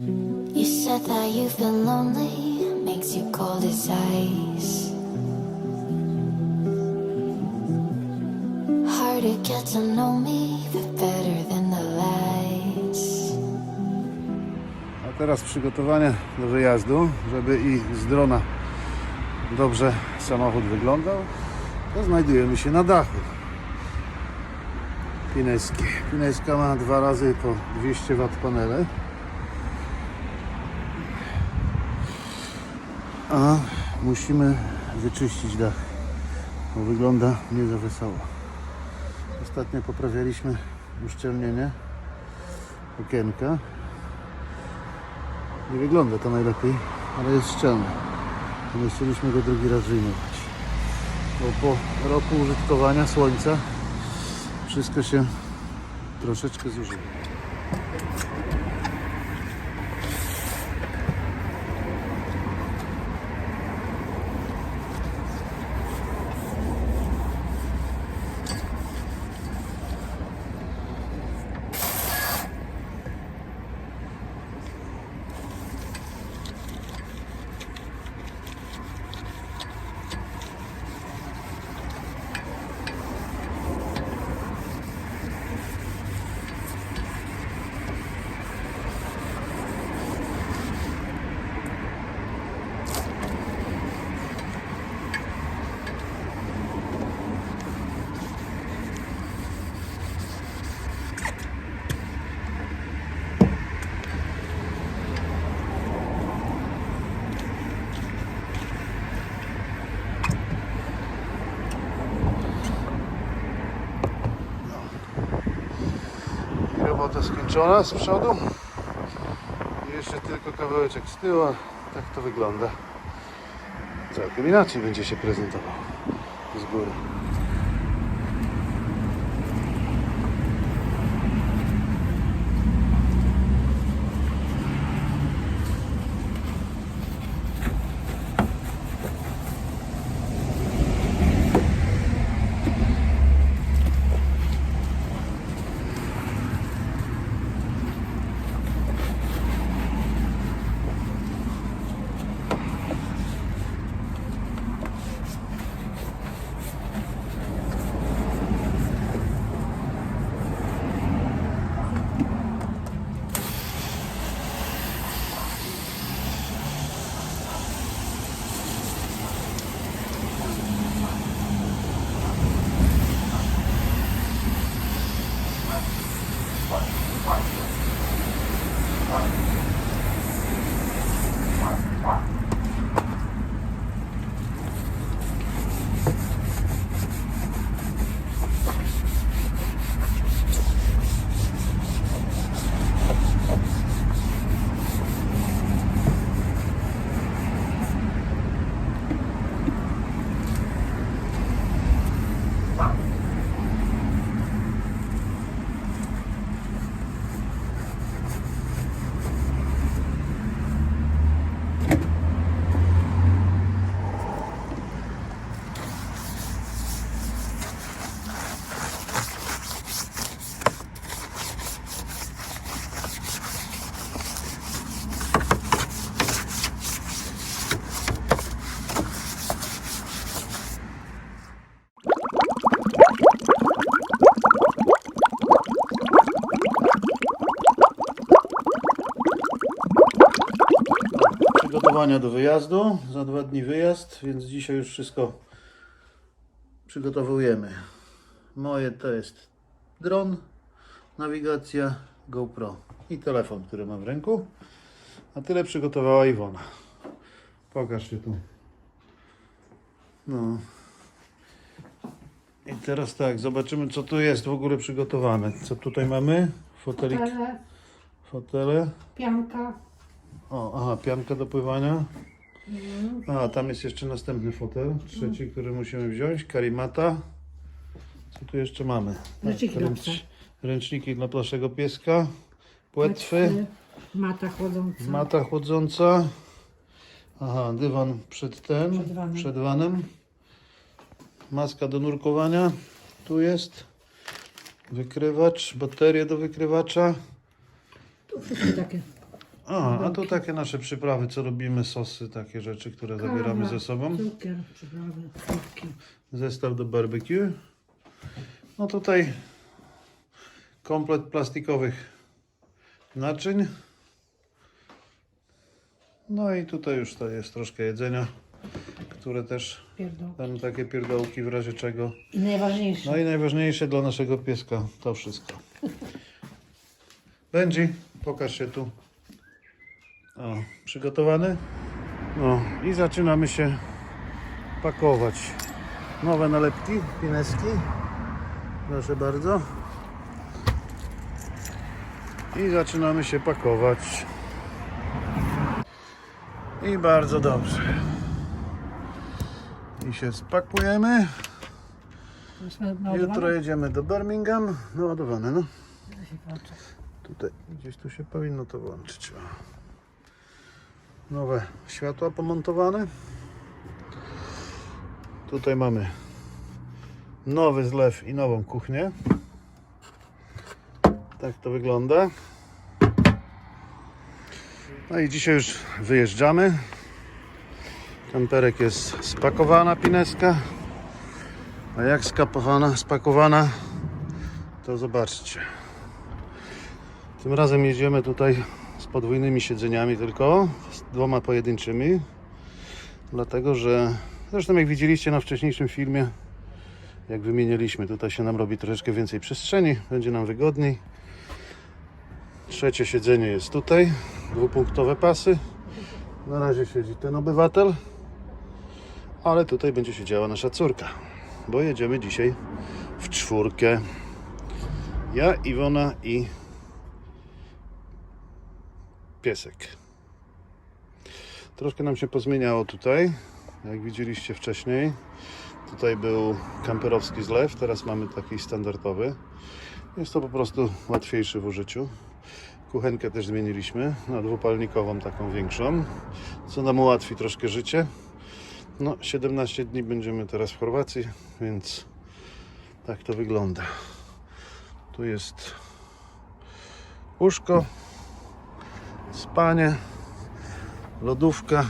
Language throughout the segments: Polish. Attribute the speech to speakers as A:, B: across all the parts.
A: You said that you've been lonely, makes you cold as ice. Hard to get to know me, but better than the lights.
B: A teraz przygotowania do wyjazdu, żeby i z drona dobrze samochód wyglądał, to znajdujemy się na dachu. Pineski. Pineska ma dwa razy po 200 W panele. A musimy wyczyścić dach, bo wygląda nie za wesoło. Ostatnio poprawialiśmy uszczelnienie okienka. Nie wygląda to najlepiej, ale jest szczelny. Nie chcieliśmy go drugi raz wyjmować. Bo po roku użytkowania słońca wszystko się troszeczkę zużyło. Robota skończona z przodu. I jeszcze tylko kawałeczek z tyłu. Tak to wygląda. Całkiem inaczej będzie się prezentował z góry. Przygotowania do wyjazdu. Za dwa dni wyjazd, więc dzisiaj już wszystko przygotowujemy. Moje to jest dron, nawigacja, GoPro i telefon, który mam w ręku. A tyle przygotowała Iwona. Pokaż się tu. No. I teraz tak, zobaczymy co tu jest w ogóle przygotowane. Co tutaj mamy? Fotelik,
C: Tele,
B: fotele.
C: pianka.
B: O, aha, pianka do pływania. A, tam jest jeszcze następny fotel, trzeci, który musimy wziąć. Karimata. Co tu jeszcze mamy?
C: Ręczniki dla psa.
B: Ręczniki dla naszego pieska. Płetwy.
C: Mata chłodząca.
B: Mata chłodząca. Aha, dywan przed ten,
C: Przed vanem.
B: przed vanem. Maska do nurkowania. Tu jest. Wykrywacz, baterie do wykrywacza.
C: Tu wszystkie takie.
B: A, a to takie nasze przyprawy, co robimy, sosy, takie rzeczy, które zabieramy
C: Kawa,
B: ze sobą.
C: Cukier, przyprawy, frytki.
B: Zestaw do barbecue. No tutaj komplet plastikowych naczyń. No i tutaj już to jest troszkę jedzenia, które też
C: Pierdol.
B: tam takie pierdołki w razie czego.
C: I najważniejsze.
B: No i najważniejsze dla naszego pieska to wszystko. Benji, pokaż się tu. O, przygotowany? No i zaczynamy się pakować. Nowe nalepki, pineski. Proszę bardzo. I zaczynamy się pakować. I bardzo dobrze. I się spakujemy. Jutro jedziemy do Birmingham. Naładowane, no. Tutaj, gdzieś tu się powinno to włączyć. Nowe światła pomontowane. Tutaj mamy nowy zlew i nową kuchnię. Tak to wygląda. No i dzisiaj już wyjeżdżamy. Kamperek jest spakowana pineska. A jak skapowana, spakowana, to zobaczcie. Tym razem jedziemy tutaj z podwójnymi siedzeniami tylko, z dwoma pojedynczymi. Dlatego, że zresztą jak widzieliście na wcześniejszym filmie, jak wymienialiśmy, tutaj się nam robi troszeczkę więcej przestrzeni, będzie nam wygodniej. Trzecie siedzenie jest tutaj, dwupunktowe pasy. Na razie siedzi ten obywatel, ale tutaj będzie siedziała nasza córka, bo jedziemy dzisiaj w czwórkę. Ja, Iwona i piesek. Troszkę nam się pozmieniało tutaj, jak widzieliście wcześniej. Tutaj był kamperowski zlew, teraz mamy taki standardowy. Jest to po prostu łatwiejszy w użyciu. Kuchenkę też zmieniliśmy na dwupalnikową, taką większą, co nam ułatwi troszkę życie. No, 17 dni będziemy teraz w Chorwacji, więc tak to wygląda. Tu jest łóżko, spanie, lodówka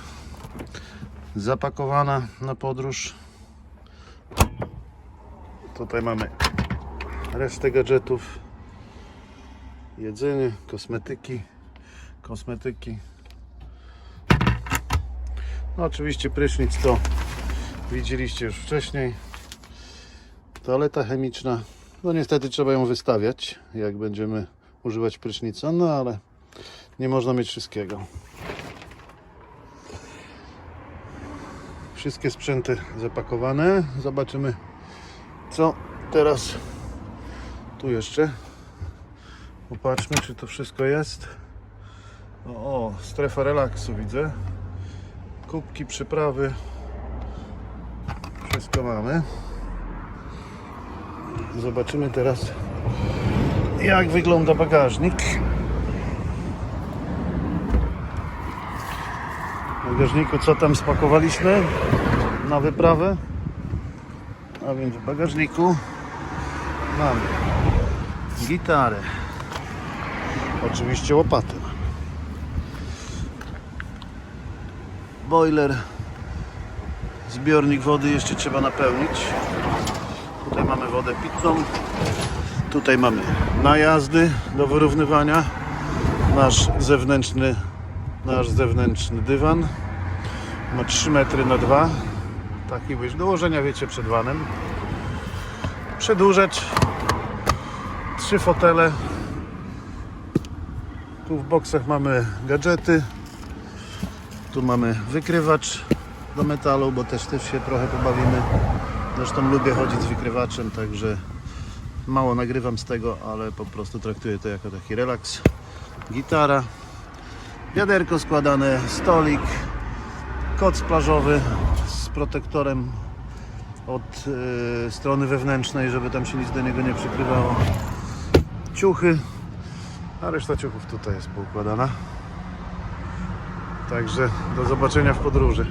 B: zapakowana na podróż. Tutaj mamy resztę gadżetów, jedzenie, kosmetyki, kosmetyki. No oczywiście prysznic to widzieliście już wcześniej. Toaleta chemiczna. No niestety trzeba ją wystawiać, jak będziemy używać prysznica, no ale nie można mieć wszystkiego. Wszystkie sprzęty zapakowane. Zobaczymy, co teraz tu jeszcze. Popatrzmy, czy to wszystko jest. O, o strefa relaksu widzę. Kubki, przyprawy. Wszystko mamy. Zobaczymy teraz, jak wygląda bagażnik. Bagażniku co tam spakowaliśmy na wyprawę. A więc w bagażniku mamy gitarę. Oczywiście łopatę. Boiler. Zbiornik wody jeszcze trzeba napełnić. Tutaj mamy wodę pitną. Tutaj mamy najazdy do wyrównywania. Nasz zewnętrzny, nasz zewnętrzny dywan. Ma 3 metry na 2. Taki łyż do ułożenia, wiecie, przed vanem. Przedłużacz. Trzy fotele. Tu w boksach mamy gadżety. Tu mamy wykrywacz do metalu, bo też też się trochę pobawimy. Zresztą lubię chodzić z wykrywaczem, także mało nagrywam z tego, ale po prostu traktuję to jako taki relaks. Gitara, wiaderko składane, stolik, koc plażowy z protektorem od e, strony wewnętrznej, żeby tam się nic do niego nie przykrywało. Ciuchy, a reszta ciuchów tutaj jest poukładana. Także do zobaczenia w podróży.